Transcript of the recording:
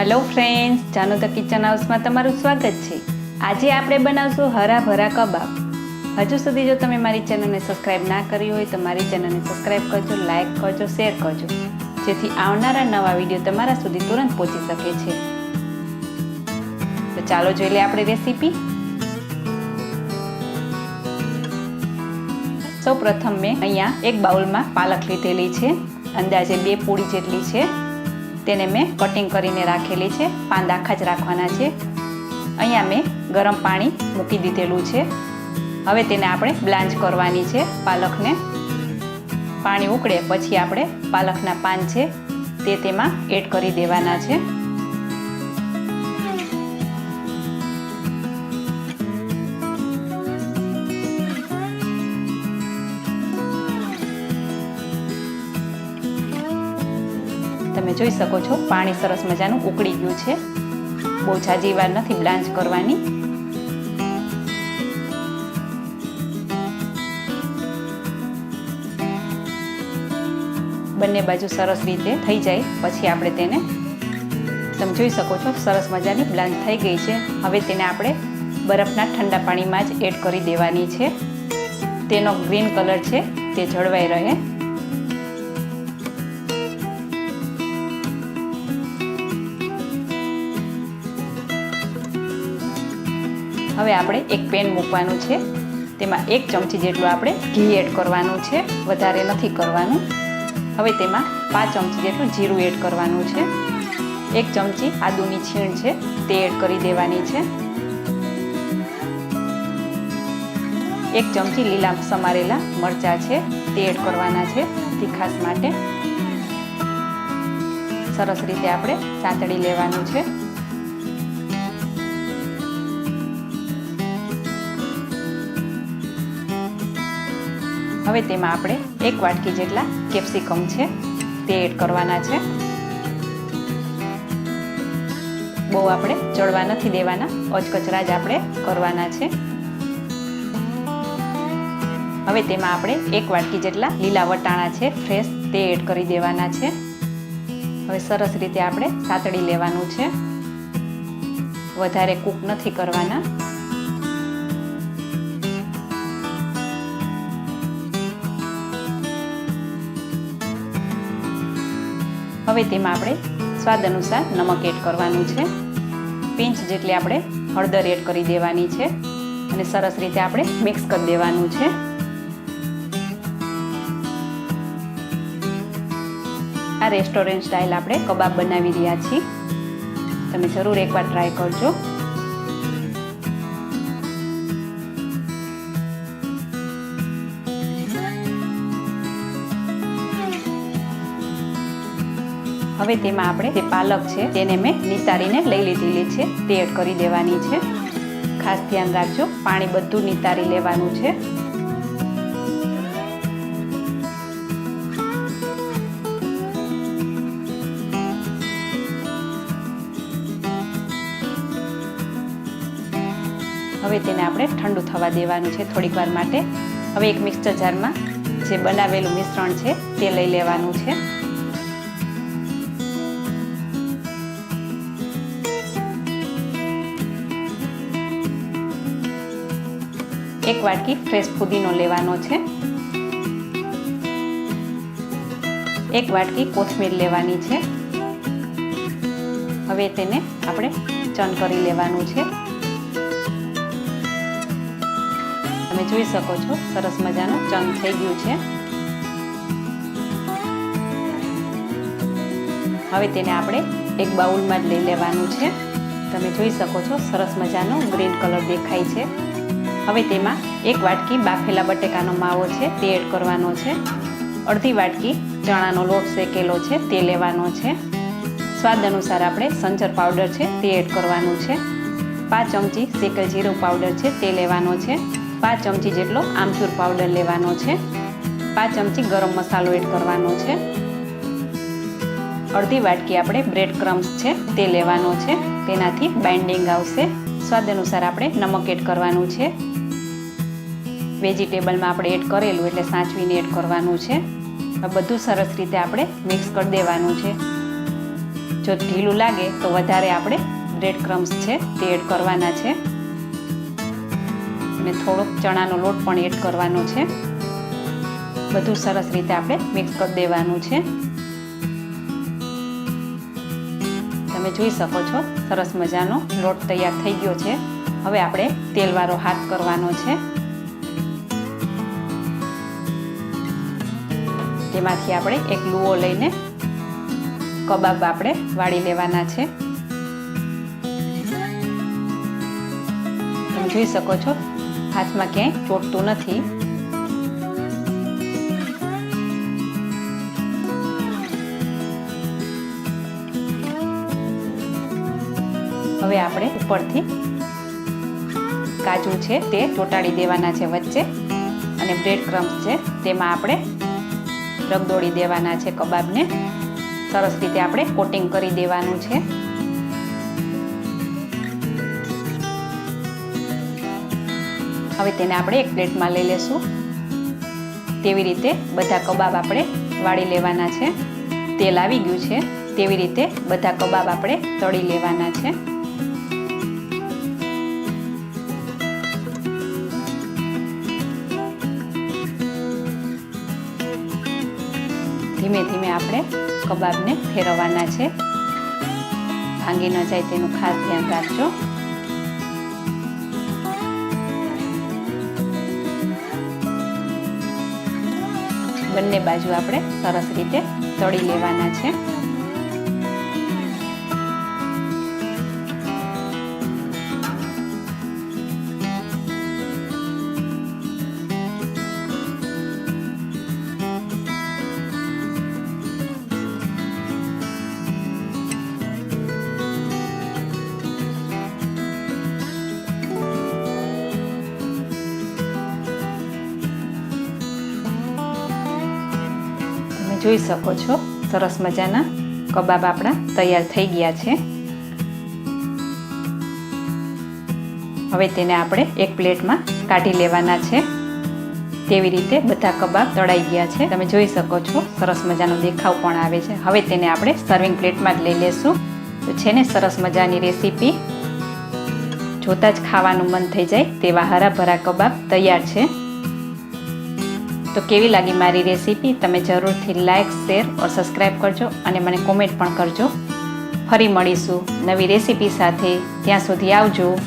Hello friends જાનો the kitchen હાઉસમાં તમારું સ્વાગત છે. આજે આપણે બનાવશું હરા ભરા કબાબ. હજુ સુધી જો તમે મારી ચેનલને સબસ્ક્રાઈબ ના કરી હોય તો મારી ચેનલને સબસ્ક્રાઈબ કરજો લાઇક કરજો શેર કરજો. જેથી આવનારા નવા વીડિયો તમારા સુધી તુરંત પહોંચી શકે છે. તો ચાલો જોઈ લઈએ આપણે રેસીપી સૌ પ્રથમ મેં અહીંયા એક બાઉલમાં પાલક લીધેલી છે. અંદાજે બે પૂડી જેટલી છે. તેને મેં કટિંગ કરીને રાખેલી છે, પાંદ આખા જ રાખવાના છે. અહીંયા મેં ગરમ પાણી મૂકી દીધેલું છે. હવે તેને આપણે બ્લાન્ચ કરવાની છે પાલકને. પાણી ઉકળે પછી આપણે પાલકના પાન છે તે તેમાં એડ કરી દેવાના છે. તમે જોઈ શકો છો, પાણી સરસ મજાનું ઉકળી ગયું છે. બહુ જાજી વાર નથી બ્લાન્ચ કરવાની. બંને બાજુ સરસ રીતે થઈ જાય, પછી આપણે તેને તમે જોઈ શકો છો, સરસ મજાની બ્લાન્ચ થઈ ગઈ છે. હવે તેને આપણે બરફના ઠંડા પાણીમાં જ એડ કરી દેવાની છે. તેનો ગ્રીન કલર છે, તે જળવાઈ રહે. હવે આપણે એક પેન મૂકવાનું છે. તેમાં એક ચમચી જેટલું આપણે ઘી એડ કરવાનું છે. વધારે નથી કરવાનું. હવે તેમાં પાંચ ચમચી જેટલું જીરું એડ કરવાનું છે. એક ચમચી આદુની છીણ છે, તે એડ કરી દેવાની છે. એક ચમચી લીલા સમારેલા મરચાં છે, તે એડ કરવાના છે તીખાસ માટે. સરસ રીતે આપણે સાંતળી લેવાનું છે. હવે તેમાં આપણે એક વાટકી જેટલા કેપ્સિકમ છે, તે એડ કરવાના છે. બહુ આપણે ચડવા નથી દેવાના અચકચરા જ આપણે કરવાના છે. હવે તેમાં આપણે એક વાટકી જેટલા લીલા વટાણા છે ફ્રેશ તે એડ કરી દેવાના છે. હવે સરસ રીતે આપણે સાતડી લેવાનું છે. વધારે કૂક નથી કરવાના. હવે તેમાં આપણે સ્વાદ અનુસાર નમક એડ કરવાનું છે. પિંચ જેટલી આપણે હળદર એડ કરી દેવાની છે અને સરસ રીતે આપણે મિક્સ કરી દેવાનું છે. આ રેસ્ટોરન્ટ સ્ટાઇલ આપણે કબાબ બનાવી રહ્યા છીએ. તમે જરૂર એકવાર ટ્રાય કરજો. હવે તેમાં આપણે જે પાલક છે, તેને મેં નિતારીને લઈ લીધેલી છે. તે એડ કરી દેવાની છે. ખાસ ધ્યાન રાખજો, પાણી બધું નિતારી લેવાનું છે. હવે તેને આપણે ઠંડુ થવા દેવાનું છે થોડીક વાર માટે. હવે એક મિક્સર જારમાં જે બનાવેલું મિશ્રણ છે, તે લઈ લેવાનું છે. એક વાટકી ફ્રેશ ફુદીનો લેવાનો છે. એક વાટકી કોથમીર લેવાની છે. હવે તેને આપણે ચન કરી લેવાનું છે. તમે જોઈ શકો છો, સરસ મજાનું ચન થઈ ગયું છે. હવે તેને આપણે એક બાઉલમાં જ લઈ લેવાનું છે. તમે જોઈ શકો છો, સરસ મજાનો ગ્રીન કલર દેખાય છે. હવે તેમાં એક વાટકી બાફેલા બટેકાનો માવો છે, તે એડ કરવાનો છે. અડધી વાટકી ચણાનો લોટ શેકેલો છે, તે લેવાનો છે. સ્વાદ અનુસાર આપણે સંચર પાવડર છે, તે એડ કરવાનું છે. પાંચ ચમચી શેકેલ જીરું પાવડર છે, તે લેવાનો છે. પાંચ ચમચી જેટલો આમચૂર પાવડર લેવાનો છે. પાંચ ચમચી ગરમ મસાલો એડ કરવાનો છે. અડધી વાટકી આપણે બ્રેડ ક્રમ્સ છે, તે લેવાનો છે. તેનાથી બાઇન્ડિંગ આવશે. સ્વાદ અનુસાર આપણે નમક એડ કરવાનું છે. વેજીટેબલમાં આપણે એડ કરેલું એટલે સાચવીને એડ કરવાનું છે. બધું સરસ રીતે આપણે મિક્સ કરી દેવાનું છે. જો ઢીલું લાગે તો વધારે આપણે બ્રેડ ક્રમ્સ છે તે એડ કરવાના છે. અને થોડોક ચણાનો લોટ પણ એડ કરવાનો છે. બધું સરસ રીતે આપણે મિક્સ કરી દેવાનું છે. તમે જોઈ શકો છો, સરસ મજાનો લોટ તૈયાર થઈ ગયો છે. હવે આપણે તેલવાળો હાથ કરવાનો છે. તેમાંથી આપણે એક લુઓ લઈને કબાબ આપણે વાળી લેવાના છે. તમે જોઈ શકો છો, હાથમાં ક્યાંય ચોટતું નથી. હવે આપણે ઉપરથી કાજુ છે તે ચોટાડી દેવાના છે વચ્ચે અને બ્રેડ ક્રમ્સ છે તેમાં આપણે રગદોળી દેવાના છે કબાબને. સરસ રીતે આપણે કોટિંગ કરી દેવાનું છે. હવે તેને આપણે એક પ્લેટમાં લઈ લેશું. તેવી રીતે બધા કબાબ આપણે વાળી લેવાના છે. તેલ આવી ગયું છે. તેવી રીતે બધા કબાબ આપણે તળી લેવાના છે. ધીમે ધીમે આપણે કબાબને ફેરવવાના છે. ભાંગી ન જાય તેનું ખાસ ધ્યાન રાખજો. બંને બાજુ આપણે સરસ રીતે તળી લેવાના છે. જોઈ શકો છો. સરસ મજાના કબાબ આપણા તૈયાર થઈ ગયા છે. હવે તેને આપણે એક પ્લેટમાં કાઢી લેવાના છે. તેવી રીતે બધા કબાબ તળાઈ ગયા છે. તમે જોઈ શકો છો, સરસ મજાનો દેખાવ પણ આવે છે. હવે તેને આપણે સર્વિંગ પ્લેટમાં જ લઈ લેશું. તો છે ને સરસ મજાની રેસીપી જોતાં જ ખાવાનું મન થઈ જાય તેવા હરાભરા કબાબ તૈયાર છે. તો કેવી લાગી મારી રેસીપી? તમે જરૂરથી લાઇક શેર ઓર સબસ્ક્રાઈબ કરજો અને મને કોમેન્ટ પણ કરજો. ફરી મળીશું નવી રેસીપી સાથે. ત્યાં સુધી આવજો.